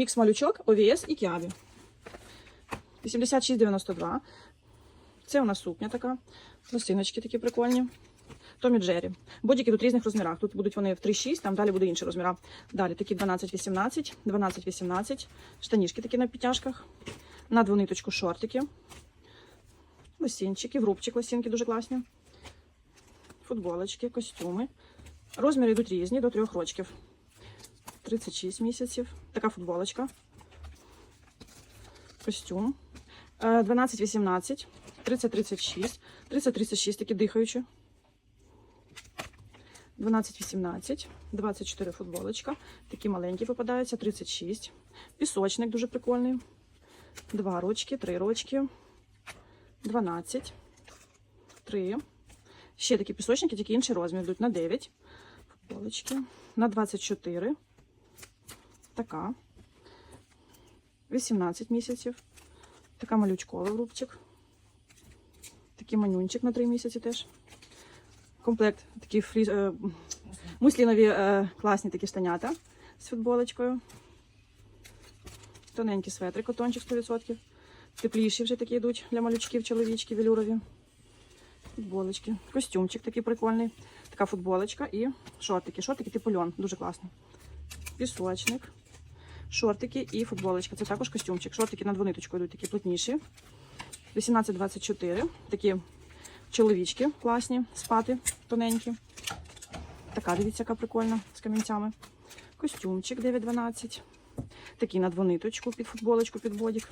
Мікс малючок, ОВС і Кіаві. 86,92. Це у нас сукня така. Лосиночки такі прикольні. Томі Джері. Бодіки тут різних розмірах. Тут будуть вони в 3,6, там далі буде інші розміра. Далі такі 12-18, 12-18. Штанішки такі на підтяжках. На двониточку шортики. Лосінчики, в рубчик лосінки дуже класні. Футболочки, костюми. Розміри йдуть різні до трьох рочків. 36 місяців. Така футболочка. Костюм. Е, 12-18, 30-36, 30-36, такі дихаючі. 12-18, 24 футболочка. Такі маленькі попадаються, 36. Пісочник дуже прикольний. Два рочки, три рочки. 12. 3. Ще такі пісочники, тільки інший розмір йдуть на 9. Футболочки. На 24. Така. 18 місяців. Така малючкова рубчик. Такий манюнчик на 3 місяці теж. Комплект такі фріз... е, муслінові е, класні такі штанята з футболочкою. Тоненький светрик, котончик 100%. Тепліші вже такі йдуть для малючків, чоловічки, велюрові. Футболочки. Костюмчик такий прикольний. Така футболочка і шортики. Шортики типу льон. Дуже класно. Пісочник. Шортики і футболочка. Це також костюмчик. Шортики на двониточку йдуть такі плотніші. 18-24. Такі чоловічки класні, спати тоненькі. Така, дивіться, яка прикольна з камінцями. Костюмчик 9-12. Такий на двониточку під футболочку, під бодік.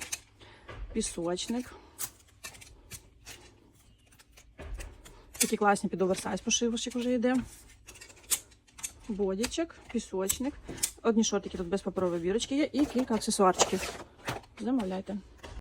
Пісочник. Такі класні під оверсайз пошивочок вже йде. Бодічок, пісочник. Одні шортики тут без паперової бірочки є і кілька аксесуарчиків. Замовляйте.